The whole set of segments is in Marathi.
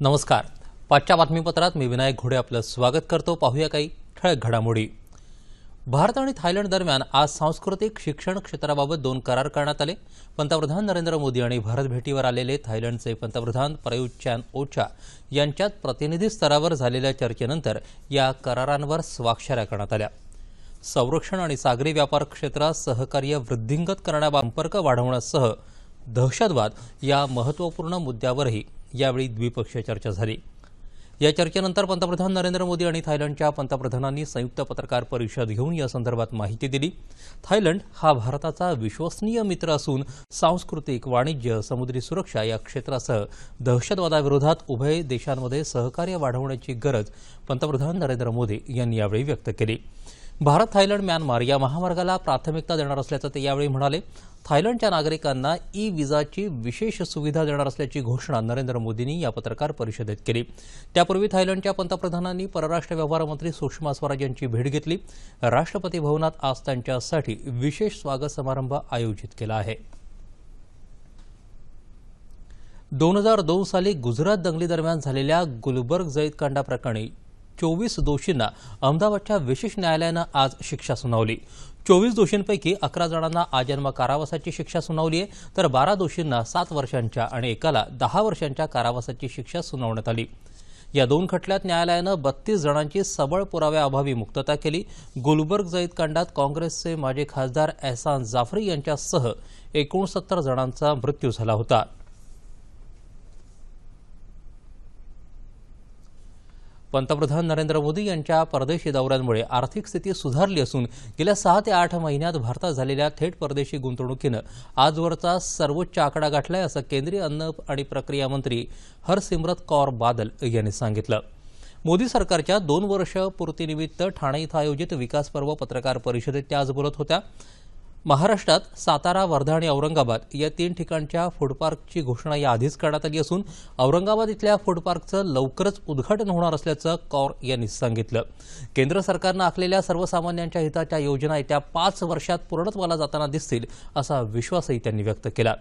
नमस्कार. पाचच्या बातमीपत्रात मी विनायक घोडे आपलं स्वागत करतो. पाहूया काही ठळक घडामोडी. भारत आणि थायलंड दरम्यान आज सांस्कृतिक शिक्षण क्षेत्राबाबत दोन करार करण्यात आले. पंतप्रधान नरेंद्र मोदी आणि भारत भेटीवर आलेले थायलंडचे पंतप्रधान प्रयुत चॅन ओचा यांच्यात प्रतिनिधी स्तरावर झालेल्या चर्चेनंतर या करारांवर स्वाक्षऱ्या करण्यात आल्या. संरक्षण आणि सागरी व्यापार क्षेत्रात सहकार्य वृद्धिंगत करण्याबाबत संपर्क वाढवण्यासह दहशतवाद या महत्त्वपूर्ण मुद्द्यावरही यावेळी द्विपक्षीय चर्चा झाली. या चर्चेनंतर पंतप्रधान नरेंद्र मोदी आणि थायलंडच्या पंतप्रधानांनी संयुक्त पत्रकार परिषद घेऊन या संदर्भात माहिती दिली. थायलंड हा भारताचा विश्वसनीय मित्र असून सांस्कृतिक वाणिज्य समुद्री सुरक्षा या क्षेत्रासह दहशतवादाविरोधात उभय देशांमध्ये सहकार्य वाढवण्याची गरज पंतप्रधान नरेंद्र मोदी यांनी यावेळी व्यक्त केली. भारत थायलंड म्यानमार या महामार्गाला प्राथमिकता देणार असल्याचं ते यावेळी म्हणाले. थायलंडच्या नागरिकांना ई विजाची विशेष सुविधा देणार असल्याची घोषणा नरेंद्र मोदींनी या पत्रकार परिषदेत केली. त्यापूर्वी थायलंडच्या पंतप्रधानांनी परराष्ट्र व्यवहार मंत्री सुषमा स्वराज यांची भेट घेतली. राष्ट्रपती भवनात आज त्यांच्यासाठी विशेष स्वागत समारंभ आयोजित केला आहे. दोन हजार दोन साली गुजरात दंगलीदरम्यान झालेल्या गुलबर्ग जळीत प्रकरणी चोवीस दोषींना अहमदाबादच्या विशेष न्यायालयानं आज शिक्षा सुनावली. चोवीस दोषींपैकी अकरा जणांना आजन्म कारावासाची शिक्षा सुनावली आहे. तर बारा दोषींना सात वर्षांच्या आणि एकाला दहा वर्षांच्या कारावासाची शिक्षा सुनावण्यात आली. या दोन खटल्यात न्यायालयानं बत्तीस जणांची सबळ पुराव्याअभावी मुक्तता केली. गुलबर्ग जळीत कांडात काँग्रेसचे माजी खासदार एहसान जाफरी यांच्यासह एकोणसत्तर जणांचा मृत्यू झाला होता. पंतप्रधान नरेंद्र मोदी यांच्या परदेशी दौऱ्यांमुळे आर्थिक स्थिती सुधारली असून गेल्या सहा ते आठ महिन्यात भारतात झालेल्या थेट परदेशी गुंतवणुकीनं आजवरचा सर्वोच्च आकडा गाठलाय असं केंद्रीय अन्न आणि प्रक्रिया मंत्री हरसिमरत कौर बादल यांनी सांगितलं. मोदी सरकारच्या दोन वर्ष पूर्तीनिमित्त ठाणे इथं आयोजित विकास पर्व पत्रकार परिषदेत त्या आज बोलत होत्या. महाराष्ट्रात सातारा वर्धा आणि औरंगाबाद या तीन ठिकाणच्या फूड पार्कची घोषणा याआधीच करण्यात आली असून औरंगाबाद इथल्या फूड पार्कचं लवकरच उद्घाटन होणार असल्याचं कौर यांनी सांगितलं. केंद्र सरकारनं आखलेल्या सर्वसामान्यांच्या हिताच्या योजना येत्या पाच वर्षात पूर्णत्वाला जाताना दिसतील असा विश्वासही त्यांनी व्यक्त केला.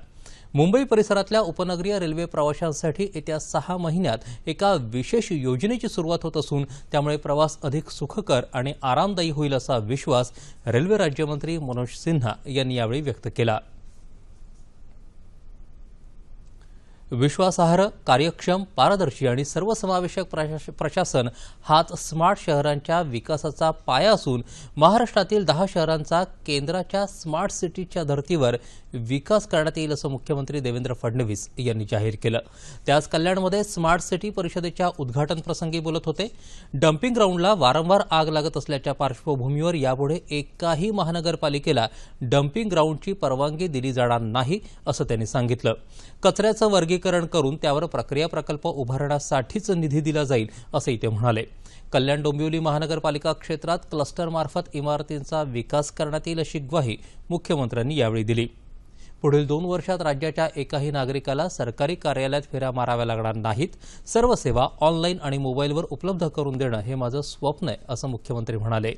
मुंबई परिसरातल्या उपनगरीय रेल्वे प्रवाशांसाठी येत्या सहा महिन्यात एका विशेष योजनेची सुरुवात होत असून त्यामुळे प्रवास अधिक सुखकर आणि आरामदायी होईल असा विश्वास रेल्वे राज्यमंत्री मनोज सिन्हा यांनी यावेळी व्यक्त केला. विश्वासार्ह कार्यक्षम पारदर्शी आणि सर्वसमावेशक प्रशास- प्रशासन हाच स्मार्ट शहरांच्या विकासाचा पाया असून महाराष्ट्रातील दहा शहरांचा केंद्राच्या स्मार्ट सिटीच्या धर्तीवर विकास करण्यात येईल असं मुख्यमंत्री देवेंद्र फडणवीस यांनी जाहीर केलं. ते आज कल्याणमध्ये स्मार्ट सिटी परिषदेच्या उद्घाटन प्रसंगी बोलत होते. डम्पिंग ग्राउंडला वारंवार आग लागत असल्याच्या पार्श्वभूमीवर यापुढे एकाही महानगरपालिकेला डम्पिंग ग्राउंडची परवानगी दिली जाणार नाही असं त्यांनी सांगितलं. कचऱ्याचं वर्गीकरण करून त्यावर प्रक्रिया प्रकल्प उभारण्यासाठीच निधी दिला जाईल असंही ते म्हणाले. कल्याण डोंबिवली महानगरपालिका क्षेत्रात क्लस्टरमार्फत इमारतींचा विकास करण्यात येईल अशी ग्वाही मुख्यमंत्र्यांनी यावेळी दिली. पुढील दोन वर्षात राज्याच्या एकाही नागरिकाला सरकारी कार्यालयात फेऱ्या माराव्या लागणार नाहीत. सर्व सेवा ऑनलाईन आणि मोबाईलवर उपलब्ध करून देणं हे माझं स्वप्न आहे असं मुख्यमंत्री म्हणाले.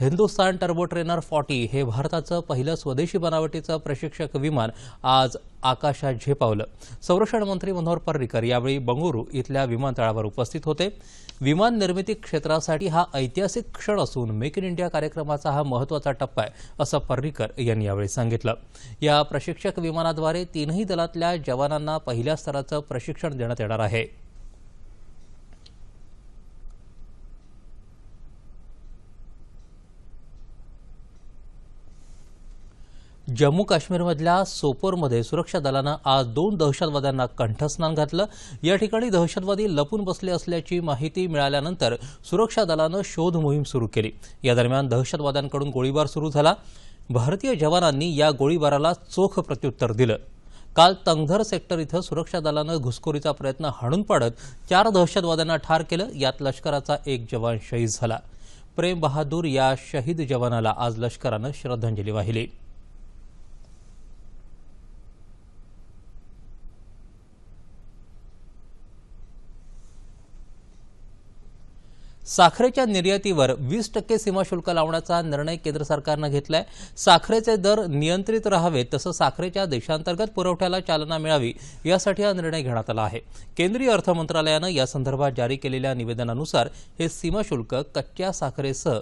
हिंदुस्तान टर्बो ट्रेनर फॉर्टी हे भारताचं पहिलं स्वदेशी बनावटीचं प्रशिक्षक विमान आज आकाशात झेपावलं. संरक्षण मंत्री मनोहर पर्रिकर यावेळी बंगळुरू इथल्या विमानतळावर उपस्थित होते. विमान निर्मिती क्षेत्रासाठी हा ऐतिहासिक क्षण असून मेक इन इंडिया कार्यक्रमाचा हा महत्त्वाचा टप्पा आहे असं पर्रिकर यांनी यावेळी सांगितलं. या प्रशिक्षक विमानाद्वारे तीनही दलातल्या जवानांना पहिल्या स्तराचं प्रशिक्षण देण्यात येणार आहे. जम्मू काश्मीरमधल्या सोपोरमध्ये सुरक्षा दलानं आज दोन दहशतवाद्यांना कंठस्नान घातलं. या ठिकाणी दहशतवादी लपून बसले असल्याची माहिती मिळाल्यानंतर सुरक्षा दलानं शोध मोहीम सुरू केली. या दरम्यान दहशतवाद्यांकडून गोळीबार सुरू झाला. भारतीय जवानांनी या गोळीबाराला चोख प्रत्युत्तर दिलं. काल तंगधर सेक्टर इथं सुरक्षा दलानं घुसखोरीचा प्रयत्न हाणून पाडत चार दहशतवाद्यांना ठार केलं. यात लष्कराचा एक जवान शहीद झाला. प्रेम बहादूर या शहीद जवानाला आज लष्करानं श्रद्धांजली वाहिली. साखरेच्या निर्यातीवर वीस टक्के सीमाशुल्क लावण्याचा निर्णय केंद्र सरकारनं घेतलाय. साखरेचे दर नियंत्रित राहावेत तसं साखरेच्या देशांतर्गत पुरवठ्याला चालना मिळावी यासाठी हा निर्णय घेण्यात आला आहे. केंद्रीय अर्थ मंत्रालयानं यासंदर्भात जारी केलेल्या निवेदनानुसार हे सीमाशुल्क कच्च्या साखरेसह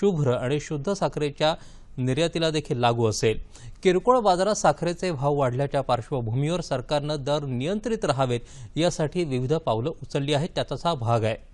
शुभ्र आणि शुद्ध साखरेच्या निर्यातीला देखील लागू असेल. किरकोळ बाजारात साखरेचे भाव वाढल्याच्या पार्श्वभूमीवर सरकारनं दर नियंत्रित राहावेत यासाठी विविध पावलं उचलली आहेत त्याचाच हा भाग आहे.